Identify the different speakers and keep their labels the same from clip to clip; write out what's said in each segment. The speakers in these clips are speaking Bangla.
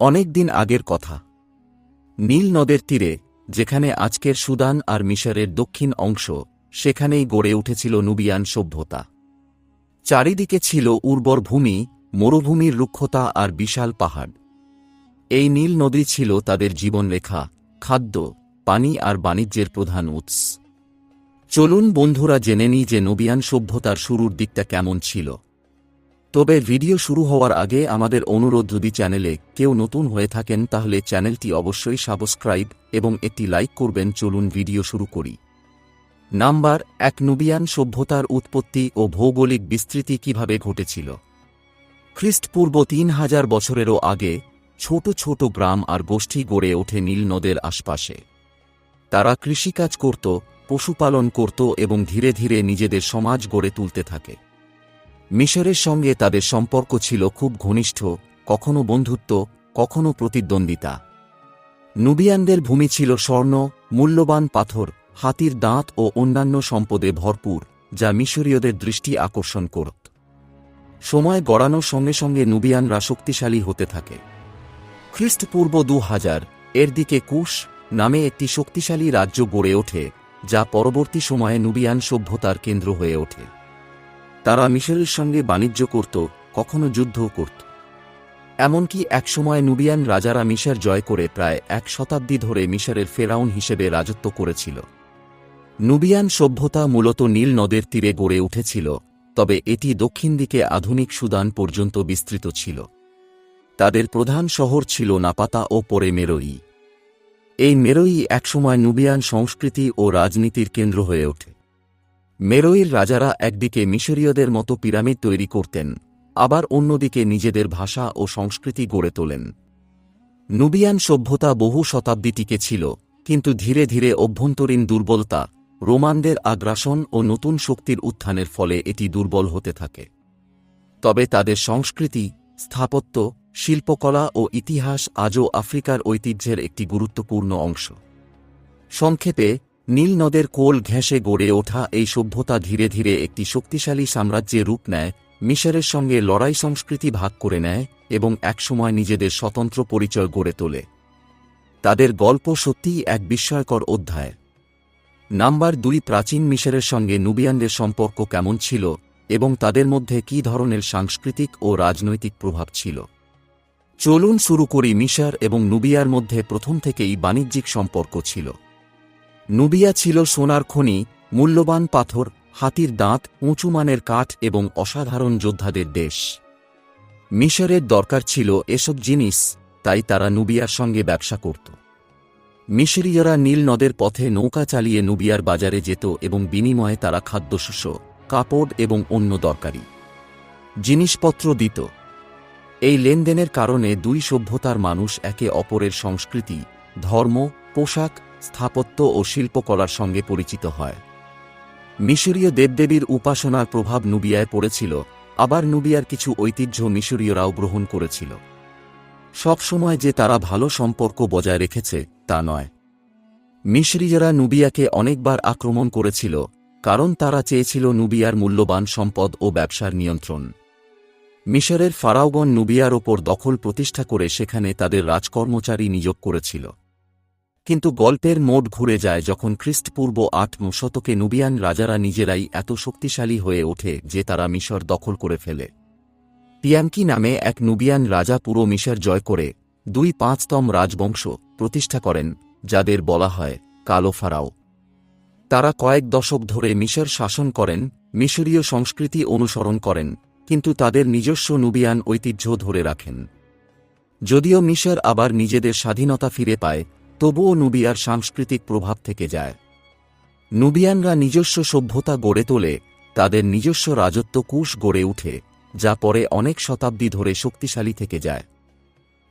Speaker 1: অনেক দিন আগের কথা। নীল নদের তীরে, যেখানে আজকের সুদান আর মিশরের দক্ষিণ অংশ, সেখানেই গড়ে উঠেছিল নুবিয়ান সভ্যতা। চারিদিকে ছিল উর্বর ভূমি, মরুভূমির রুক্ষতা আর বিশাল পাহাড়। এই নীল নদী ছিল তাদের জীবনরেখা, খাদ্য, পানি আর বাণিজ্যের প্রধান উৎস। চলুন বন্ধুরা জেনে নিই যে নবিয়ান সভ্যতার শুরুর দিকটা কেমন ছিল। তবে ভিডিও শুরু হওয়ার আগে আমাদের অনুরোধ, যদি চ্যানেলে কেউ নতুন হয়ে থাকেন, তাহলে চ্যানেলটি অবশ্যই সাবস্ক্রাইব এবং একটি লাইক করবেন। চলুন ভিডিও শুরু করি। নাম্বার এক, নুবিয়ান সভ্যতার উৎপত্তি ও ভৌগোলিক বিস্তৃতি কীভাবে ঘটেছিল? খ্রিস্টপূর্ব তিন হাজার বছরেরও আগে ছোট ছোট গ্রাম আর গোষ্ঠী গড়ে ওঠে নীল নদের আশপাশে। তারা কৃষিকাজ করত, পশুপালন করত এবং ধীরে ধীরে নিজেদের সমাজ গড়ে তুলতে থাকে। মিশরের সঙ্গে তাদের সম্পর্ক ছিল খুব ঘনিষ্ঠ, কখনো বন্ধুত্ব, কখনো প্রতিদ্বন্দ্বিতা। নুবিয়ানদের ভূমি ছিল স্বর্ণ, মূল্যবান পাথর, হাতির দাঁত ও অন্যান্য সম্পদে ভরপুর, যা মিশরীয়দের দৃষ্টি আকর্ষণ করত। সময় গড়ানোর সঙ্গে সঙ্গে নুবিয়ানরা শক্তিশালী হতে থাকে। খ্রিস্টপূর্ব দু হাজার এর দিকে কুশ নামে একটি শক্তিশালী রাজ্য গড়ে ওঠে, যা পরবর্তী সময়ে নুবিয়ান সভ্যতার কেন্দ্র হয়ে ওঠে। তারা মিশরের সঙ্গে বাণিজ্য করত, কখনো যুদ্ধও করত। এমনকি একসময় নুবিয়ান রাজারা মিশর জয় করে প্রায় এক শতাব্দী ধরে মিশরের ফেরাউন হিসেবে রাজত্ব করেছিল। নুবিয়ান সভ্যতা মূলত নীল নদের তীরে গড়ে উঠেছিল, তবে এটি দক্ষিণ দিকে আধুনিক সুদান পর্যন্ত বিস্তৃত ছিল। তাদের প্রধান শহর ছিল নাপাতা ও পরে মেরোই। এই মেরোই একসময় নুবিয়ান সংস্কৃতি ও রাজনীতির কেন্দ্র হয়ে ওঠে। মেরোইর রাজারা একদিকে মিশরীয়দের মতো পিরামিড তৈরি করতেন, আবার অন্যদিকে নিজেদের ভাষা ও সংস্কৃতি গড়ে তোলেন। নুবিয়ান সভ্যতা বহু শতাব্দী টিকে ছিল, কিন্তু ধীরে ধীরে অভ্যন্তরীণ দুর্বলতা, রোমানদের আগ্রাসন ও নতুন শক্তির উত্থানের ফলে এটি দুর্বল হতে থাকে। তবে তাদের সংস্কৃতি, স্থাপত্য, শিল্পকলা ও ইতিহাস আজও আফ্রিকার ঐতিহ্যের একটি গুরুত্বপূর্ণ অংশ। সংক্ষেপে নীল নদের কোল ঘেঁষে গড়ে ওঠা এই সভ্যতা ধীরে ধীরে একটি শক্তিশালী সাম্রাজ্যে রূপ নেয়, মিশরের সঙ্গে লড়াই সংস্কৃতি ভাগ করে নেয় এবং একসময় নিজেদের স্বতন্ত্র পরিচয় গড়ে তোলে। তাদের গল্প সত্যিই এক বিস্ময়কর অধ্যায়। নাম্বার দুই, প্রাচীন মিশরের সঙ্গে নুবিয়ানদের সম্পর্ক কেমন ছিল এবং তাদের মধ্যে কী ধরনের সাংস্কৃতিক ও রাজনৈতিক প্রভাব ছিল? চলুন শুরু করি মিশর এবং নুবিয়ার মধ্যে প্রথম থেকেই বাণিজ্যিক সম্পর্ক ছিল। নুবিয়া ছিল সোনার খনি, মূল্যবান পাথর, হাতির দাঁত, উঁচু মানের কাঠ এবং অসাধারণ যোদ্ধাদের দেশ। মিশরের দরকার ছিল এসব জিনিস, তাই তারা নুবিয়ার সঙ্গে ব্যবসা করত। মিশরীয়রা নীল নদের পথে নৌকা চালিয়ে নুবিয়ার বাজারে যেত এবং বিনিময়ে তারা খাদ্যশস্য, কাপড় এবং অন্য দরকারি জিনিসপত্র দিত। এই লেনদেনের কারণে দুই সভ্যতার মানুষ একে অপরের সংস্কৃতি, ধর্ম, পোশাক স্থাপত্য ও শিল্পকলার সঙ্গে পরিচিত হয়। মিশরীয় দেবদেবীর উপাসনার প্রভাব নুবিয়ায় পড়েছিল, আবার নুবিয়ার কিছু ঐতিহ্য মিশরীয়রাও গ্রহণ করেছিল। সবসময় যে তারা ভালো সম্পর্ক বজায় রেখেছে, তা নয়। মিশরীয়রা নুবিয়াকে অনেকবার আক্রমণ করেছিল, কারণ তারা চেয়েছিল নুবিয়ার মূল্যবান সম্পদ ও ব্যবসার নিয়ন্ত্রণ। মিশরের ফারাওগণ নুবিয়ার ওপর দখল প্রতিষ্ঠা করে সেখানে তাদের রাজকর্মচারী নিয়োগ করেছিল। কিন্তু গল্পের মোড় ঘুরে যায় যখন খ্রিস্টপূর্ব আট শতকে নুবিয়ান রাজারা নিজেরাই এত শক্তিশালী হয়ে ওঠে যে তারা মিশর দখল করে ফেলে। টিয়াঙ্কি নামে এক নুবিয়ান রাজা পুরো মিশর জয় করে দুই পাঁচতম রাজবংশ প্রতিষ্ঠা করেন, যাদের বলা হয় কালো ফারাও। তারা কয়েক দশক ধরে মিশর শাসন করেন, মিশরীয় সংস্কৃতি অনুসরণ করেন, কিন্তু তাদের নিজস্ব নুবিয়ান ঐতিহ্য ধরে রাখেন। যদিও মিশর আবার নিজেদের স্বাধীনতা ফিরে পায় তবুও নুবিয়ার সাংস্কৃতিক প্রভাব থেকে যায়। নুবিয়ানরা নিজস্ব সভ্যতা গড়ে তোলে, তাদের নিজস্ব রাজত্ব কুশ গড়ে উঠে, যা পরে অনেক শতাব্দী ধরে শক্তিশালী থেকে যায়।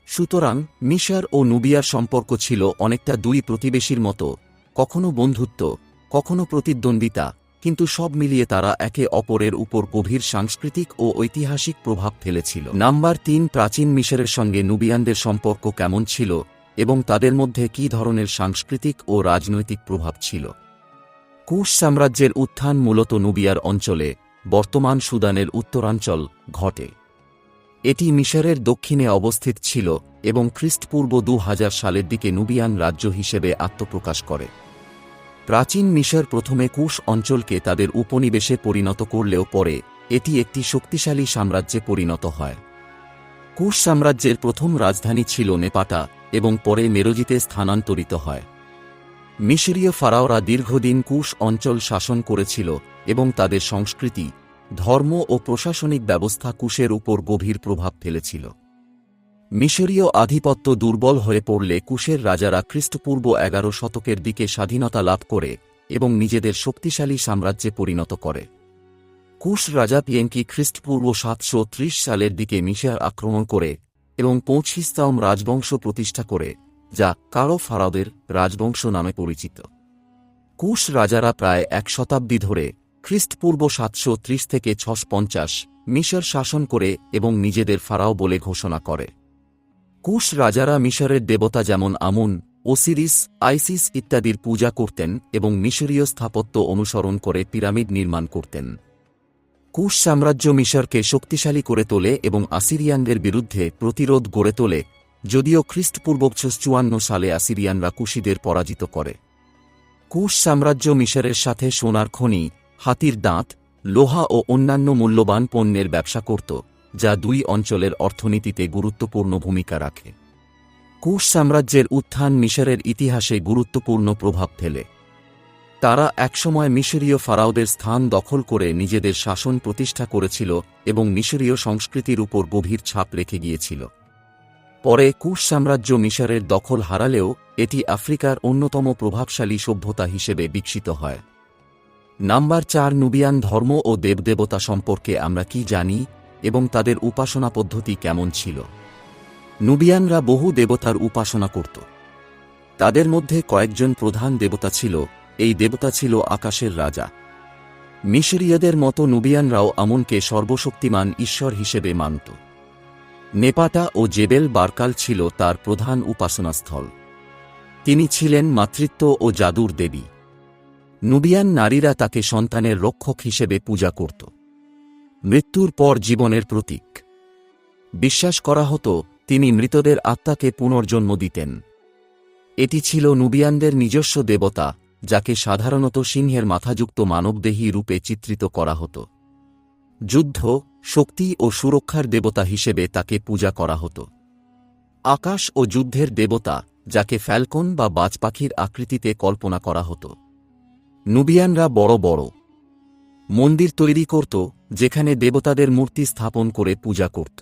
Speaker 1: সুতরাং মিশর ও নুবিয়ার সম্পর্ক ছিল অনেকটা দুই প্রতিবেশীর মতো, কখনো বন্ধুত্ব, কখনো প্রতিদ্বন্দ্বিতা, কিন্তু সব মিলিয়ে তারা একে অপরের উপর গভীর সাংস্কৃতিক ও ঐতিহাসিক প্রভাব ফেলেছিল। নাম্বার তিন প্রাচীন মিশরের সঙ্গে নুবিয়ানদের সম্পর্ক কেমন ছিল এবং তাদের মধ্যে কী ধরনের সাংস্কৃতিক ও রাজনৈতিক প্রভাব ছিল? কুশ সাম্রাজ্যের উত্থান মূলত নুবিয়ার অঞ্চলে, বর্তমান সুদানের উত্তরাঞ্চল ঘটে। এটি মিশরের দক্ষিণে অবস্থিত ছিল এবং খ্রিস্টপূর্ব দু হাজার সালের দিকে নুবিয়ান রাজ্য হিসেবে আত্মপ্রকাশ করে। প্রাচীন মিশর প্রথমে কুশ অঞ্চলকে তাদের উপনিবেশে পরিণত করলেও পরে এটি একটি শক্তিশালী সাম্রাজ্যে পরিণত হয়। কুশ সাম্রাজ্যের প্রথম রাজধানী ছিল নেপাটা এবং পরে মেরজিতে স্থানান্তরিত হয়। মিশরীয় ফারাওরা দীর্ঘদিন কুশ অঞ্চল শাসন করেছিল এবং তাদের সংস্কৃতি, ধর্ম ও প্রশাসনিক ব্যবস্থা কুশের উপর গভীর প্রভাব ফেলেছিল। মিশরীয় আধিপত্য দুর্বল হয়ে পড়লে কুশের রাজারা খ্রিস্টপূর্ব এগারো শতকের দিকে স্বাধীনতা লাভ করে এবং নিজেদের শক্তিশালী সাম্রাজ্যে পরিণত করে। কুশ রাজা পিয়েঙ্কি খ্রিস্টপূর্ব সাতশো ত্রিশ সালের দিকে মিশর আক্রমণ করে এবং পৌঁছিস্তাম রাজবংশ প্রতিষ্ঠা করে, যা কারও ফারাদের রাজবংশ নামে পরিচিত। কুশ রাজারা প্রায় এক শতাব্দী ধরে খ্রিস্টপূর্ব সাতশো ত্রিশ থেকে ছশ পঞ্চাশ মিশর শাসন করে এবং নিজেদের ফারাও বলে ঘোষণা করে। কুশ রাজারা মিশরের দেবতা যেমন আমুন, ওসিরিস, আইসিস ইত্যাদির পূজা করতেন এবং মিশরীয় স্থাপত্য অনুসরণ করে পিরামিড নির্মাণ করতেন। কুশ সাম্রাজ্য মিশরকে শক্তিশালী করে তোলে এবং আসিরিয়ানদের বিরুদ্ধে প্রতিরোধ গড়ে তোলে, যদিও খ্রিস্টপূর্ব চুয়ান্ন সালে আসিরিয়ানরা কুশিদের পরাজিত করে। কুশ সাম্রাজ্য মিশরের সাথে সোনার খনি, হাতির দাঁত, লোহা ও অন্যান্য মূল্যবান পণ্যের ব্যবসা করত, যা দুই অঞ্চলের অর্থনীতিতে গুরুত্বপূর্ণ ভূমিকা রাখে। কুশ সাম্রাজ্যের উত্থান মিশরের ইতিহাসে গুরুত্বপূর্ণ প্রভাব ফেলে। তারা একসময় মিশরীয় ফারাওদের স্থান দখল করে নিজেদের শাসন প্রতিষ্ঠা করেছিল এবং মিশরীয় সংস্কৃতির উপর গভীর ছাপ রেখে গিয়েছিল। পরে কুশ সাম্রাজ্য মিশরের দখল হারালেও এটি আফ্রিকার অন্যতম প্রভাবশালী সভ্যতা হিসেবে বিকশিত হয়। নাম্বার চার, নুবিয়ান ধর্ম ও দেবদেবতা সম্পর্কে আমরা কি জানি এবং তাদের উপাসনা পদ্ধতি কেমন ছিল? নুবিয়ানরা বহু দেবতার উপাসনা করত। তাদের মধ্যে কয়েকজন প্রধান দেবতা ছিল এই দেবতা ছিল আকাশের রাজা। মিশরীয়দের মতো নুবিয়ানরাও আমনকে সর্বশক্তিমান ঈশ্বর হিসেবে মানত। নেপাটা ও জেবেল বারকাল ছিল তার প্রধান উপাসনাস্থল। তিনি ছিলেন মাতৃত্ব ও জাদুর দেবী। নুবিয়ান নারীরা তাকে সন্তানের রক্ষক হিসেবে পূজা করত। মৃত্যুর পর জীবনের প্রতীক। বিশ্বাস করা হতো, তিনি মৃতদের আত্মাকে পুনর্জন্ম দিতেন। এটি ছিল নুবিয়ানদের নিজস্ব দেবতা যাকে সাধারণত সিংহের মাথাযুক্ত মানবদেহী রূপে চিত্রিত করা হতো। যুদ্ধ, শক্তি ও সুরক্ষার দেবতা হিসেবে তাকে পূজা করা হতো। আকাশ ও যুদ্ধের দেবতা, যাকে ফ্যালকন বা বাজপাখির আকৃতিতে কল্পনা করা হতো। নুবিয়ানরা বড় বড় মন্দির তৈরি করত, যেখানে দেবতাদের মূর্তি স্থাপন করে পূজা করত।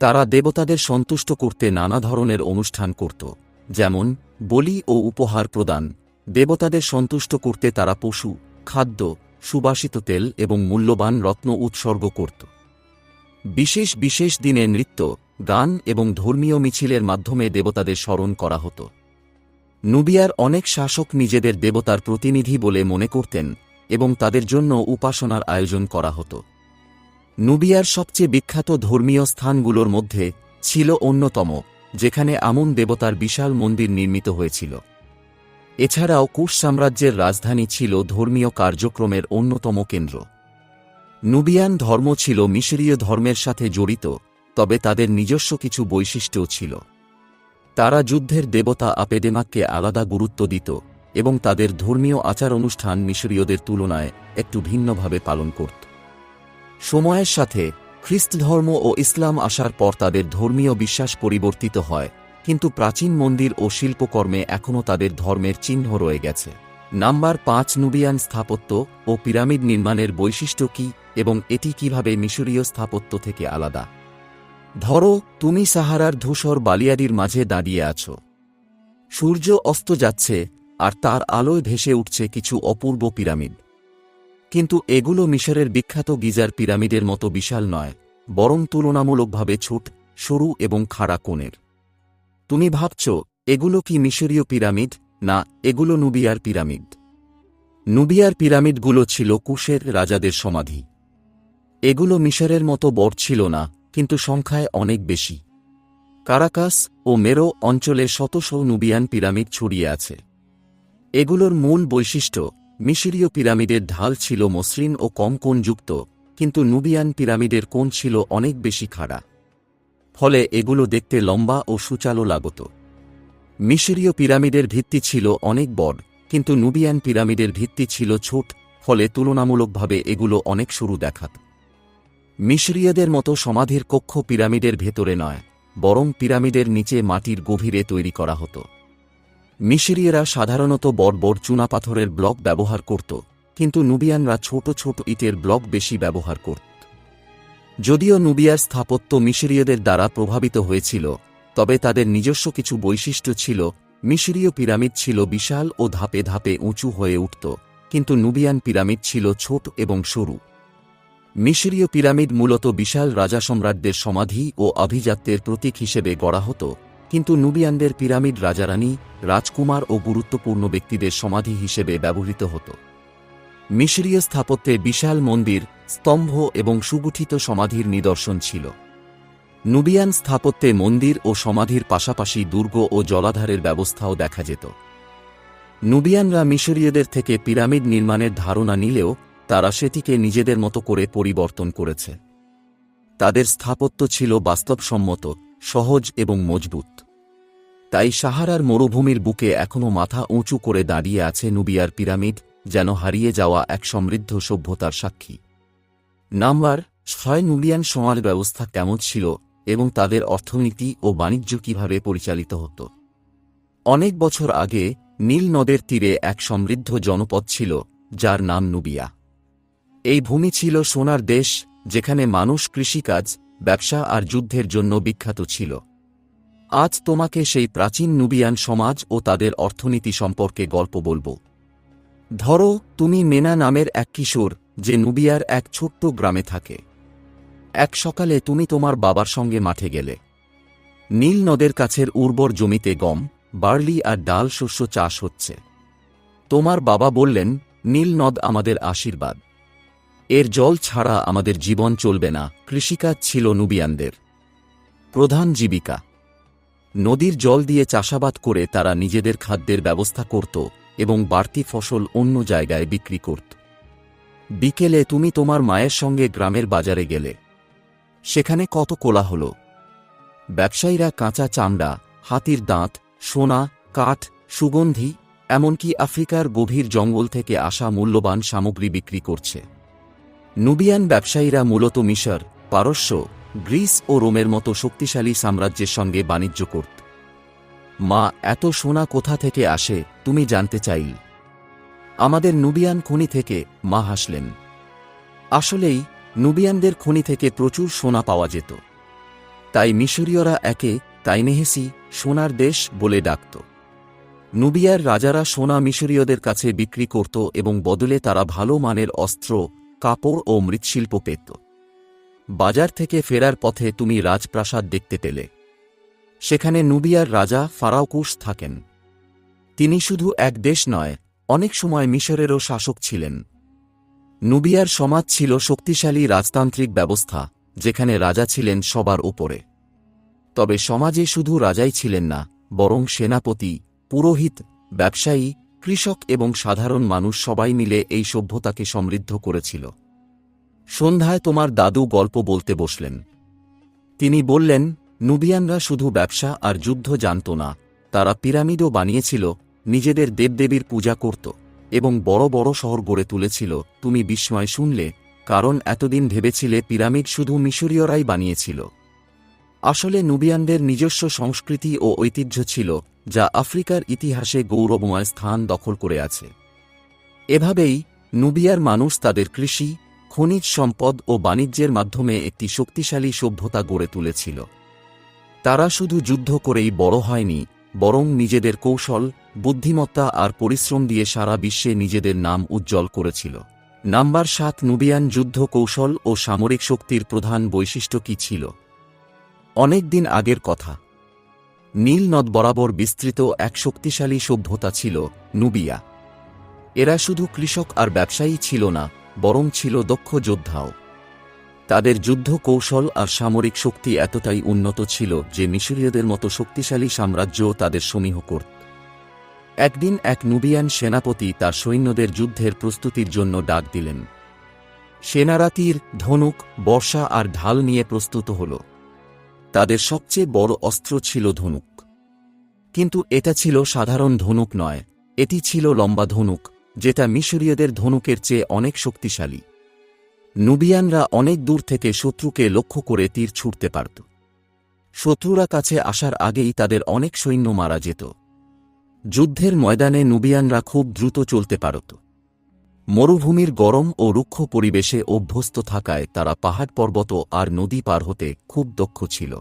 Speaker 1: তারা দেবতাদের সন্তুষ্ট করতে নানা ধরনের অনুষ্ঠান করত, যেমন বলি ও উপহার প্রদান দেবতাদের সন্তুষ্ট করতে তারা পশু, খাদ্য, সুবাসিত তেল এবং মূল্যবান রত্ন উৎসর্গ করত। বিশেষ বিশেষ দিনে নৃত্য, গান এবং ধর্মীয় মিছিলের মাধ্যমে দেবতাদের স্মরণ করা হতো। নুবিয়ার অনেক শাসক নিজেদের দেবতার প্রতিনিধি বলে মনে করতেন এবং তাদের জন্য উপাসনার আয়োজন করা হতো। নুবিয়ার সবচেয়ে বিখ্যাত ধর্মীয় স্থানগুলোর মধ্যে ছিল অন্যতম, যেখানে আমুন দেবতার বিশাল মন্দির নির্মিত হয়েছিল। এছাড়াও কুশ সাম্রাজ্যের রাজধানী ছিল ধর্মীয় কার্যক্রমের অন্যতম কেন্দ্র। নুবিয়ান ধর্ম ছিল মিশরীয় ধর্মের সাথে জড়িত, তবে তাদের নিজস্ব কিছু বৈশিষ্ট্যও ছিল। তারা যুদ্ধের দেবতা আপেডেমাককে আলাদা গুরুত্ব দিত এবং তাদের ধর্মীয় আচার অনুষ্ঠান মিশরীয়দের তুলনায় একটু ভিন্নভাবে পালন করত। সময়ের সাথে খ্রিস্ট ধর্ম ও ইসলাম আসার পর তাদের ধর্মীয় বিশ্বাস পরিবর্তিত হয় কিন্তু প্রাচীন মন্দির ও শিল্পকর্মে এখনও তাদের ধর্মের চিহ্ন রয়ে গেছে। নাম্বার পাঁচ নুবিয়ান স্থাপত্য ও পিরামিড নির্মাণের বৈশিষ্ট্য কি এবং এটি কীভাবে মিশরীয় স্থাপত্য থেকে আলাদা? ধরো, তুমি সাহারার ধূসর বালিয়াডির মাঝে দাঁড়িয়ে আছো। সূর্য অস্ত যাচ্ছে আর তার আলোয় ভেসে উঠছে কিছু অপূর্ব পিরামিড। কিন্তু এগুলো মিশরের বিখ্যাত গিজার পিরামিডের মতো বিশাল নয়, বরং তুলনামূলকভাবে ছোট, সরু এবং খাড়া কোণের। তুমি ভাবছ, এগুলো কি মিশরীয় পিরামিড? না, এগুলো নুবিয়ার পিরামিড। নুবিয়ার পিরামিডগুলো ছিল কুশের রাজাদের সমাধি। এগুলো মিশরের মতো বড় ছিল না, কিন্তু সংখ্যায় অনেক বেশি। কারাকাস ও মেরো অঞ্চলে শত নুবিয়ান পিরামিড ছড়িয়ে আছে। এগুলোর মূল বৈশিষ্ট্য, মিশরীয় পিরামিডের ঢাল ছিল মসৃণ ও কম কোণযুক্ত, কিন্তু নুবিয়ান পিরামিডের কোণ ছিল অনেক বেশি খাড়া। ফলে এগুলো দেখতে লম্বা ও সুচালো লাগত। মিশরীয় পিরামিডের ভিত্তি ছিল অনেক বড়, কিন্তু নুবিয়ান পিরামিডের ভিত্তি ছিল ছোট, ফলে তুলনামূলকভাবে এগুলো অনেক সরু দেখাত। মিশরীয়দের মতো সমাধির কক্ষ পিরামিডের ভেতরে নয়, বরং পিরামিডের নিচে মাটির গভীরে তৈরি করা হতো। মিশরীয়রা সাধারণত বড় বড় চুনাপাথরের ব্লক ব্যবহার করত, কিন্তু নুবিয়ানরা ছোট ছোট ইটের ব্লক বেশি ব্যবহার করত। যদিও নুবিয়ার স্থাপত্য মিশরীয়দের দ্বারা প্রভাবিত হয়েছিল, তবে তাদের নিজস্ব কিছু বৈশিষ্ট্য ছিল, মিশরীয় পিরামিড ছিল বিশাল ও ধাপে ধাপে উঁচু হয়ে উঠত, কিন্তু নুবিয়ান পিরামিড ছিল ছোট এবং সরু। মিশরীয় পিরামিড মূলত বিশাল রাজা সম্রাটদের সমাধি ও আভিজাত্যের প্রতীক হিসেবে গড়া হতো, কিন্তু নুবিয়ানদের পিরামিড রাজারানী, রাজকুমার ও গুরুত্বপূর্ণ ব্যক্তিদের সমাধি হিসেবে ব্যবহৃত হতো। মিশরীয় স্থাপত্যে বিশাল মন্দির, স্তম্ভ এবং সুগঠিত সমাধির নিদর্শন ছিল। নুবিয়ান স্থাপত্যে মন্দির ও সমাধির পাশাপাশি দুর্গ ও জলাধারের ব্যবস্থাও দেখা যেত। নুবিয়ানরা মিশরীয়দের থেকে পিরামিড নির্মাণের ধারণা নিলেও তারা সেটিকে নিজেদের মতো করে পরিবর্তন করেছে। তাদের স্থাপত্য ছিল বাস্তবসম্মত, সহজ এবং মজবুত। তাই সাহারার মরুভূমির বুকে এখনও মাথা উঁচু করে দাঁড়িয়ে আছে নুবিয়ার পিরামিড যেন হারিয়ে যাওয়া এক সমৃদ্ধ সভ্যতার সাক্ষী। নাম্বার ছয় নুবিয়ান সমাজ ব্যবস্থা কেমন ছিল এবং তাদের অর্থনীতি ও বাণিজ্য কীভাবে পরিচালিত হতো? অনেক বছর আগে নীল নদের তীরে এক সমৃদ্ধ জনপদ ছিল, যার নাম নুবিয়া। এই ভূমি ছিল সোনার দেশ, যেখানে মানুষ কৃষিকাজ, ব্যবসা আর যুদ্ধের জন্য বিখ্যাত ছিল। আজ তোমাকে সেই প্রাচীন নুবিয়ান সমাজ ও তাদের অর্থনীতি সম্পর্কে গল্প বলব। ধরো, তুমি মেনা নামের এক কিশোর, যে নুবিয়ার এক ছোট্ট গ্রামে থাকে। এক সকালে তুমি তোমার বাবার সঙ্গে মাঠে গেলে। নীল নদের কাছের উর্বর জমিতে গম, বার্লি আর ডাল শস্য চাষ হচ্ছে। তোমার বাবা বললেন, নীল নদ আমাদের আশীর্বাদ। এর জল ছাড়া আমাদের জীবন চলবে না, কৃষিকাজ ছিল নুবিয়ানদের। প্রধান জীবিকা। নদীর জল দিয়ে চাষাবাদ করে তারা নিজেদের খাদ্যের ব্যবস্থা করত এবং বাড়তি ফসল অন্য জায়গায় বিক্রি করত। বিকেলে তুমি তোমার মায়ের সঙ্গে গ্রামের বাজারে গেলে। সেখানে কত কোলাহল। ব্যবসায়ীরা কাঁচা চামড়া, হাতির দাঁত, সোনা, কাঠ, সুগন্ধি, এমনকি আফ্রিকার গভীর জঙ্গল থেকে আসা মূল্যবান সামগ্রী বিক্রি করছে। নুবিয়ান ব্যবসায়ীরা মূলত মিশর, পারস্য, গ্রিস ও রোমের মতো শক্তিশালী সাম্রাজ্যের সঙ্গে বাণিজ্য করত। মা, এত সোনা কোথা থেকে আসে, তুমি জানতে চাইল আমাদের নুবিয়ান খনি থেকে মা হাসলেন। আসলেই, নুবিয়ানদের খনি থেকে প্রচুর সোনা পাওয়া যেত। তাই মিশরীয়রা একে তাইনেহেসি, সোনার দেশ বলে ডাকত। নুবিয়ার রাজারা সোনা মিশরীয়দের কাছে বিক্রি করত এবং বদলে তারা ভালো মানের অস্ত্র, কাপড় ও মৃৎশিল্প পেত। বাজার থেকে ফেরার পথে তুমি রাজপ্রাসাদ দেখতে পেলে। সেখানে নুবিয়ার রাজা ফারাউকুস থাকেন। তিনি শুধু এক দেশ নয়, অনেক সময় মিশরেরও শাসক ছিলেন। নুবিয়ার সমাজ ছিল শক্তিশালী রাজতান্ত্রিক ব্যবস্থা, যেখানে রাজা ছিলেন সবার উপরে। তবে সমাজে শুধু রাজাই ছিলেন না, বরং সেনাপতি, পুরোহিত, ব্যবসায়ী, কৃষক এবং সাধারণ মানুষ সবাই মিলে এই সভ্যতাকে সমৃদ্ধ করেছিল। সন্ধ্যায় তোমার দাদু গল্প বলতে বসলেন। তিনি বললেন নুবিয়ানরা শুধু ব্যবসা আর যুদ্ধ জানত না, তারা পিরামিডও বানিয়েছিল, নিজেদের দেবদেবীর পূজা করত এবং বড় বড় শহর গড়ে তুলেছিল। তুমি বিস্ময় শুনলে, কারণ এতদিন ভেবেছিলে পিরামিড শুধু মিশরীয়রাই বানিয়েছিল। আসলে নুবিয়ানদের নিজস্ব সংস্কৃতি ও ঐতিহ্য ছিল, যা আফ্রিকার ইতিহাসে গৌরবময় স্থান দখল করে আছে। এভাবেই নুবিয়ার মানুষ তাদের কৃষি, খনিজ সম্পদ ও বাণিজ্যের মাধ্যমে একটি শক্তিশালী সভ্যতা গড়ে তুলেছিল। তারা শুধু যুদ্ধ করেই বড় হয়নি, বরং নিজেদের কৌশল, বুদ্ধিমত্তা আর পরিশ্রম দিয়ে সারা বিশ্বে নিজেদের নাম উজ্জ্বল করেছিল। নাম্বার সাত, নুবিয়ান যুদ্ধ কৌশল ও সামরিক শক্তির প্রধান বৈশিষ্ট্য কী ছিল? অনেক দিন আগের কথা। নীল নদ বরাবর বিস্তৃত এক শক্তিশালী সভ্যতা ছিল নুবিয়া। এরা শুধু কৃষক আর ব্যবসায়ী ছিল না, বরং ছিল দক্ষ যোদ্ধাও। তাদের যুদ্ধ কৌশল আর সামরিক শক্তি এতটাই উন্নত ছিল যে মিশরীয়দের মতো শক্তিশালী সাম্রাজ্যও তাদের সমীহ করত একদিন এক নুবিয়ান সেনাপতি তার সৈন্যদের যুদ্ধের প্রস্তুতির জন্য ডাক দিলেন। সেনারা তীর, ধনুক, বর্ষা আর ঢাল নিয়ে প্রস্তুত হল। তাদের সবচেয়ে বড় অস্ত্র ছিল ধনুক। কিন্তু এটা ছিল সাধারণ ধনুক নয়, এটি ছিল লম্বা ধনুক, যেটা মিশরীয়দের ধনুকের চেয়ে অনেক শক্তিশালী। নুবিয়ানরা অনেক দূর থেকে শত্রুকে লক্ষ্য করে তীর ছুটতে পারত। শত্রুরা কাছে আসার আগেই তাদের অনেক সৈন্য মারা যেত। যুদ্ধের ময়দানে নুবিয়ানরা খুব দ্রুত চলতে পারত। মরুভূমির গরম ও রুক্ষ পরিবেশে অভ্যস্ত থাকায় তারা পাহাড় পর্বত আর নদী পার হতে খুব দক্ষ ছিল।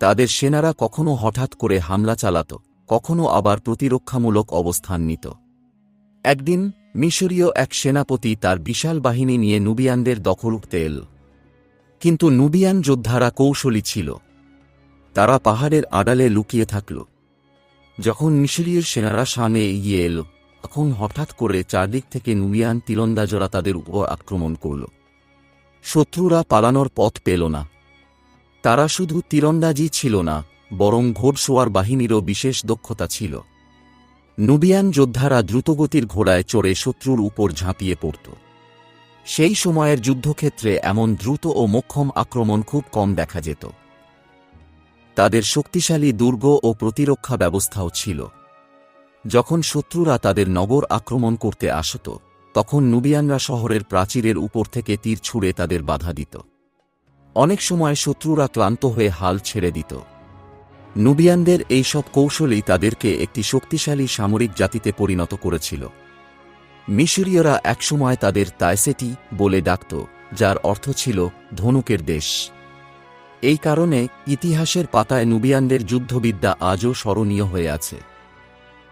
Speaker 1: তাদের সেনারা কখনো হঠাৎ করে হামলা চালাত, কখনো আবার প্রতিরক্ষামূলক অবস্থান নিত। একদিন মিশরীয় এক সেনাপতি তার বিশাল বাহিনী নিয়ে নুবিয়ানদের দখল উঠতে এল। কিন্তু নুবিয়ান যোদ্ধারা কৌশলী ছিল। তারা পাহাড়ের আড়ালে লুকিয়ে থাকল। যখন মিশরীয় সেনারা সামনে এগিয়ে এল, তখন হঠাৎ করে চারদিক থেকে নুবিয়ান তীরন্দাজরা তাদের উপর আক্রমণ করল। শত্রুরা পালানোর পথ পেল না। তারা শুধু তীরন্দাজি ছিল না, বরং ঘোড়সোয়ার বাহিনীরও বিশেষ দক্ষতা ছিল। নুবিয়ান যোদ্ধারা দ্রুতগতির ঘোড়ায় চড়ে শত্রুর উপর ঝাঁপিয়ে পড়ত। সেই সময়ের যুদ্ধক্ষেত্রে এমন দ্রুত ও মোক্ষম আক্রমণ খুব কম দেখা যেত। তাদের শক্তিশালী দুর্গ ও প্রতিরক্ষা ব্যবস্থাও ছিল। যখন শত্রুরা তাদের নগর আক্রমণ করতে আসত, তখন নুবিয়ানরা শহরের প্রাচীরের উপর থেকে তীর ছুঁড়ে তাদের বাধা দিত। অনেক সময় শত্রুরা ক্লান্ত হয়ে হাল ছেড়ে দিত। নুবিয়ানদের এই সব কৌশলই তাদেরকে একটি শক্তিশালী সামরিক জাতিতে পরিণত করেছিল। মিশরীয়রা একসময় তাদের তাইসেটি বলে ডাকত, যার অর্থ ছিল ধনুকের দেশ। এই কারণে ইতিহাসের পাতায় নুবিয়ানদের যুদ্ধবিদ্যা আজও স্মরণীয় হয়ে আছে।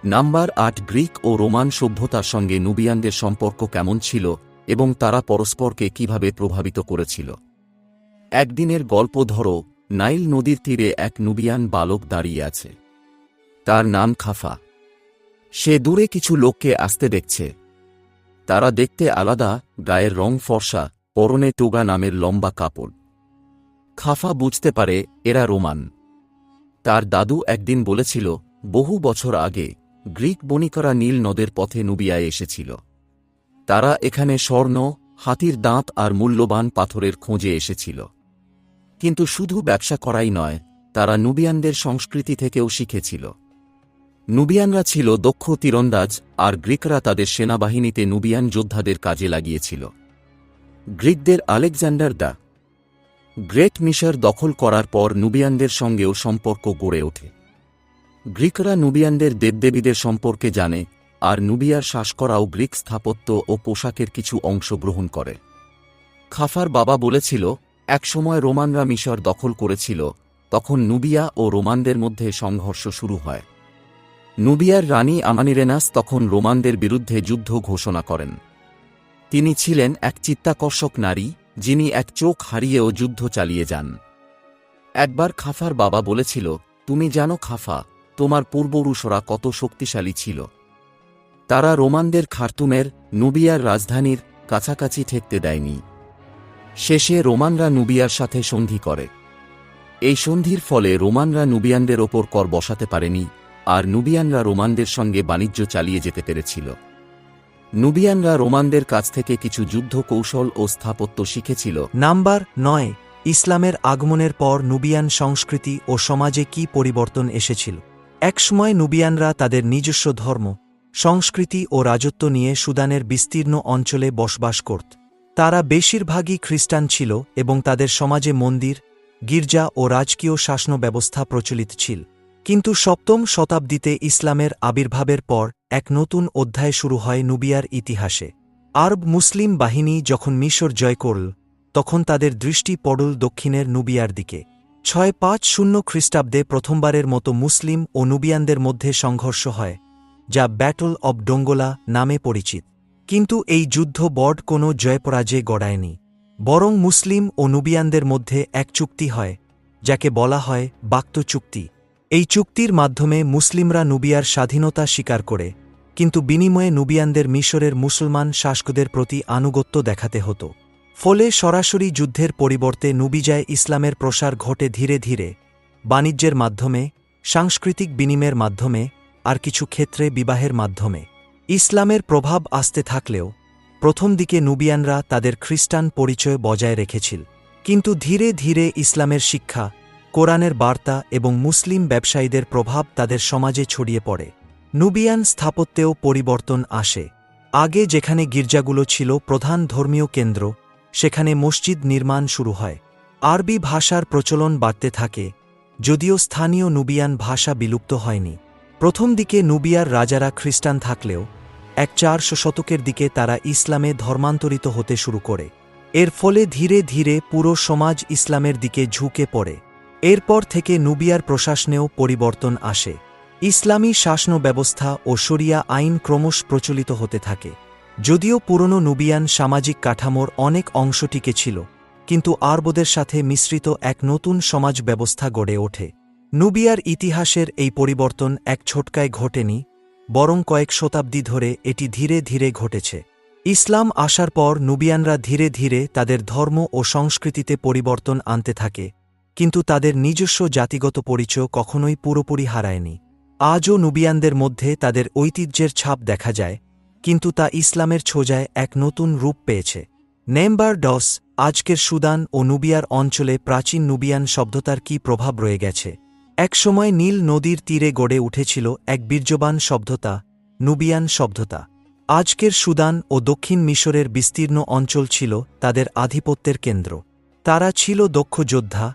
Speaker 1: নাম্বার আট গ্রিক ও রোমান সভ্যতার সঙ্গে নুবিয়ানদের সম্পর্ক কেমন ছিল এবং তারা পরস্পরকে কীভাবে প্রভাবিত করেছিল? একদিনের গল্প ধরো নাইল নদীর তীরে এক নুবিয়ান বালক দাঁড়িয়ে আছে। তার নাম খাফা। সে দূরে কিছু লোককে আসতে দেখছে। তারা দেখতে আলাদা, গায়ের রং ফর্সা, পরনে টোগা নামের লম্বা কাপড়। খাফা বুঝতে পারে, এরা রোমান। তার দাদু একদিন বলেছিল, বহু বছর আগে, গ্রিক বণিকরা নীল নদের পথে নুবিয়ায় এসেছিল। তারা এখানে স্বর্ণ, হাতির দাঁত আর মূল্যবান পাথরের খোঁজে এসেছিল। কিন্তু শুধু ব্যবসা করাই নয়, তারা নুবিয়ানদের সংস্কৃতি থেকেও শিখেছিল। নুবিয়ানরা ছিল দক্ষ তীরন্দাজ, আর গ্রিকরা তাদের সেনাবাহিনীতে নুবিয়ান যোদ্ধাদের কাজে লাগিয়েছিল। গ্রিকদের আলেকজান্ডার দা গ্রেট মিশর দখল করার পর নুবিয়ানদের সঙ্গেও সম্পর্ক গড়ে ওঠে। গ্রিকরা নুবিয়ানদের দেবদেবীদের সম্পর্কে জানে, আর নুবিয়ার শ্বাস করাও গ্রিক স্থাপত্য ও পোশাকের কিছু অংশ গ্রহণ করে। খাফার বাবা বলেছিল একসময় রোমানরা মিশর দখল করেছিল, তখন নুবিয়া ও রোমানদের মধ্যে সংঘর্ষ শুরু হয়। নুবিয়ার রানী আমানিরেনাস তখন রোমানদের বিরুদ্ধে যুদ্ধ ঘোষণা করেন। তিনি ছিলেন এক চিত্তাকর্ষক নারী, যিনি এক চোখ হারিয়েও যুদ্ধ চালিয়ে যান। একবার খাফার বাবা বলেছিল, তুমি জানো খাফা, তোমার পূর্বপুরুষরা কত শক্তিশালী ছিল। তারা রোমানদের খার্তুমের, নুবিয়ার রাজধানীর কাছাকাছি ঠেকতে দেয়নি। শেষে রোমানরা নুবিয়ার সাথে সন্ধি করে। এই সন্ধির ফলে রোমানরা নুবিয়ানদের ওপর কর বসাতে পারেনি, আর নুবিয়ানরা রোমানদের সঙ্গে বাণিজ্য চালিয়ে যেতে পেরেছিল। নুবিয়ানরা রোমানদের কাছ থেকে কিছু যুদ্ধ কৌশল ও স্থাপত্য শিখেছিল।
Speaker 2: নাম্বার নয়, ইসলামের আগমনের পর নুবিয়ান সংস্কৃতি ও সমাজে কি পরিবর্তন এসেছিল? একসময় নুবিয়ানরা তাদের নিজস্ব ধর্ম, সংস্কৃতি ও রাজত্ব নিয়ে সুদানের বিস্তীর্ণ অঞ্চলে বসবাস করত। তারা বেশিরভাগই খ্রিস্টান ছিল এবং তাদের সমাজে মন্দির, গির্জা ও রাজকীয় শাসন ব্যবস্থা প্রচলিত ছিল। কিন্তু সপ্তম শতাব্দীতে ইসলামের আবির্ভাবের পর এক নতুন অধ্যায় শুরু হয় নুবিয়ার ইতিহাসে। আরব মুসলিম বাহিনী যখন মিশর জয় করল, তখন তাদের দৃষ্টি পড়ল দক্ষিণের নুবিয়ার দিকে। ছয় পাঁচ শূন্য খ্রিস্টাব্দে প্রথমবারের মতো মুসলিম ও নুবিয়ানদের মধ্যে সংঘর্ষ হয়, যা ব্যাটল অব ডোঙ্গোলা নামে পরিচিত। কিন্তু এই যুদ্ধ বড কোনো জয়পরাজয় গড়ায়নি, বরং মুসলিম ও নুবিয়ানদের মধ্যে এক চুক্তি হয়, যাকে বলা হয় বাক্ত চুক্তি। এই চুক্তির মাধ্যমে মুসলিমরা নুবিয়ার স্বাধীনতা স্বীকার করে, কিন্তু বিনিময়ে নুবিয়ানদের মিশরের মুসলমান শাসকদের প্রতি আনুগত্য দেখাতে হতো। ফলে সরাসরি যুদ্ধের পরিবর্তে নুবিজায় ইসলামের প্রসার ঘটে ধীরে ধীরে, বাণিজ্যের মাধ্যমে, সাংস্কৃতিক বিনিময়ের মাধ্যমে, আর কিছু ক্ষেত্রে বিবাহের মাধ্যমে। ইসলামের প্রভাব আসতে থাকলেও, প্রথম দিকে নুবিয়ানরা তাদের খ্রিস্টান পরিচয় বজায় রেখেছিল। কিন্তু ধীরে ধীরে ইসলামের শিক্ষা, কোরআনের বার্তা এবং মুসলিম ব্যবসায়ীদের প্রভাব তাদের সমাজে ছড়িয়ে পড়ে। নুবিয়ান স্থাপত্যেও পরিবর্তন আসে। আগে যেখানে গির্জাগুলো ছিল প্রধান ধর্মীয় কেন্দ্র, সেখানে মসজিদ নির্মাণ শুরু হয়। আরবি ভাষার প্রচলন বাড়তে থাকে, যদিও স্থানীয় নুবিয়ান ভাষা বিলুপ্ত হয়নি। প্রথম দিকে নুবিয়ার রাজারা খ্রিস্টান থাকলেও এক চারশো শতকের দিকে তারা ইসলামে ধর্মান্তরিত হতে শুরু করে। এর ফলে ধীরে ধীরে পুরো সমাজ ইসলামের দিকে ঝুঁকে পড়ে। এরপর থেকে নুবিয়ার প্রশাসনেও পরিবর্তন আসে। ইসলামী শাসন ব্যবস্থা ও শরিয়া আইন ক্রমশ প্রচলিত হতে থাকে। যদিও পুরনো নুবিয়ান সামাজিক কাঠামোর অনেক অংশ টিকে ছিল, কিন্তু আরবদের সাথে মিশ্রিত এক নতুন সমাজ ব্যবস্থা গড়ে ওঠে। নুবিয়ার ইতিহাসের এই পরিবর্তন এক ছোটকায় ঘটেনি বরং কয়েক শতাব্দী ধরে এটি ধীরে ধীরে ঘটেছে। ইসলাম আসার পর নুবিয়ানরা ধীরে ধীরে তাদের ধর্ম ও সংস্কৃতিতে পরিবর্তন আনতে থাকে, কিন্তু তাদের নিজস্ব জাতিগত পরিচয় কখনোই পুরোপুরি হারায়নি। আজও নুবিয়ানদের মধ্যে তাদের ঐতিহ্যের ছাপ দেখা যায়, কিন্তু তা ইসলামের ছোজায় এক নতুন রূপ পেয়েছে। নেম্বার ডস, আজকের সুদান ও নুবিয়ার অঞ্চলে প্রাচীন নুবিয়ান শব্দতার কি প্রভাব রয়ে গেছে? একসময় নীল নদীর তীরে গড়ে উঠেছিল এক বীর্যবান শব্দতা, নুবিয়ান শব্দতা। আজকের সুদান ও দক্ষিণ মিশরের বিস্তীর্ণ অঞ্চল ছিল তাদের আধিপত্যের কেন্দ্র। তারা ছিল দক্ষ যোদ্ধা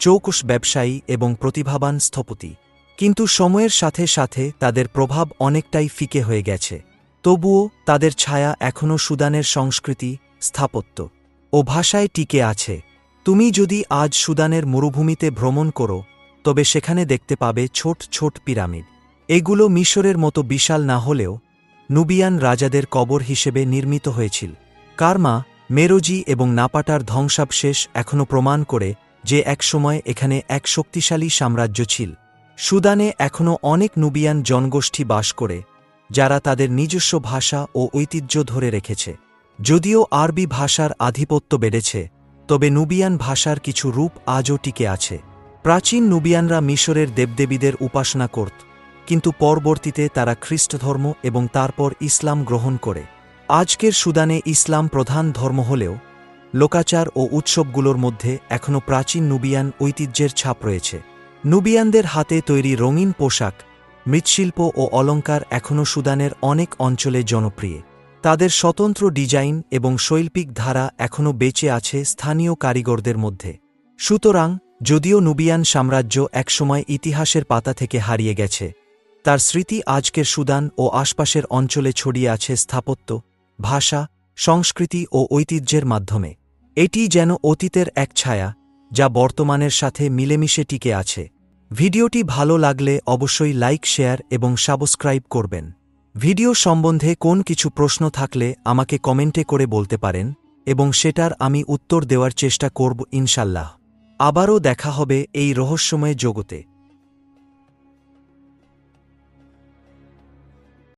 Speaker 2: চৌকুশ ব্যবসায়ী এবং প্রতিভাবান স্থপতি। কিন্তু সময়ের সাথে সাথে তাদের প্রভাব অনেকটাই ফিকে হয়ে গেছে। তবুও তাদের ছায়া এখনও সুদানের সংস্কৃতি, স্থাপত্য ও ভাষায় টিকে আছে। তুমি যদি আজ সুদানের মরুভূমিতে ভ্রমণ করো তবে সেখানে দেখতে পাবে ছোট ছোট পিরামিড। এগুলো মিশরের মতো বিশাল না হলেও নুবিয়ান রাজাদের কবর হিসেবে নির্মিত হয়েছিল। কারমা, মেরোজি এবং নাপাটার ধ্বংসাবশেষ এখনও প্রমাণ করে যে একসময় এখানে এক শক্তিশালী সাম্রাজ্য ছিল। সুদানে এখনও অনেক নুবিয়ান জনগোষ্ঠী বাস করে, যারা তাদের নিজস্ব ভাষা ও ঐতিহ্য ধরে রেখেছে। যদিও আরবি ভাষার আধিপত্য বেড়েছে, তবে নুবিয়ান ভাষার কিছু রূপ আজও টিকে আছে। প্রাচীন নুবিয়ানরা মিশরের দেবদেবীদের উপাসনা করত, কিন্তু পরবর্তীতে তারা খ্রিস্টধর্ম এবং তারপর ইসলাম গ্রহণ করে। আজকের সুদানে ইসলাম প্রধান ধর্ম হলেও, লোকাচার ও উৎসবগুলোর মধ্যে এখনও প্রাচীন নুবিয়ান ঐতিহ্যের ছাপ রয়েছে। নুবিয়ানদের হাতে তৈরি রঙিন পোশাক, মৃৎশিল্প ও অলঙ্কার এখনও সুদানের অনেক অঞ্চলে জনপ্রিয়। তাদের স্বতন্ত্র ডিজাইন এবং শৈল্পিক ধারা এখনও বেঁচে আছে স্থানীয় কারিগরদের মধ্যে। সুতরাং যদিও নুবিয়ান সাম্রাজ্য একসময় ইতিহাসের পাতা থেকে হারিয়ে গেছে, তার স্মৃতি আজকের সুদান ও আশপাশের অঞ্চলে ছড়িয়ে আছে স্থাপত্য, ভাষা, সংস্কৃতি ও ঐতিহ্যের মাধ্যমে। এটি যেন অতীতের এক ছায়া, যা বর্তমানের সাথে মিলেমিশে টিকে আছে। ভিডিওটি ভালো লাগলে অবশ্যই লাইক, শেয়ার এবং সাবস্ক্রাইব করবেন। ভিডিও সম্বন্ধে কোন কিছু প্রশ্ন থাকলে আমাকে কমেন্টে করে বলতে পারেন এবং সেটার আমি উত্তর দেওয়ার চেষ্টা করব ইনশাল্লাহ। আবারও দেখা হবে এই রহস্যময় জগতে।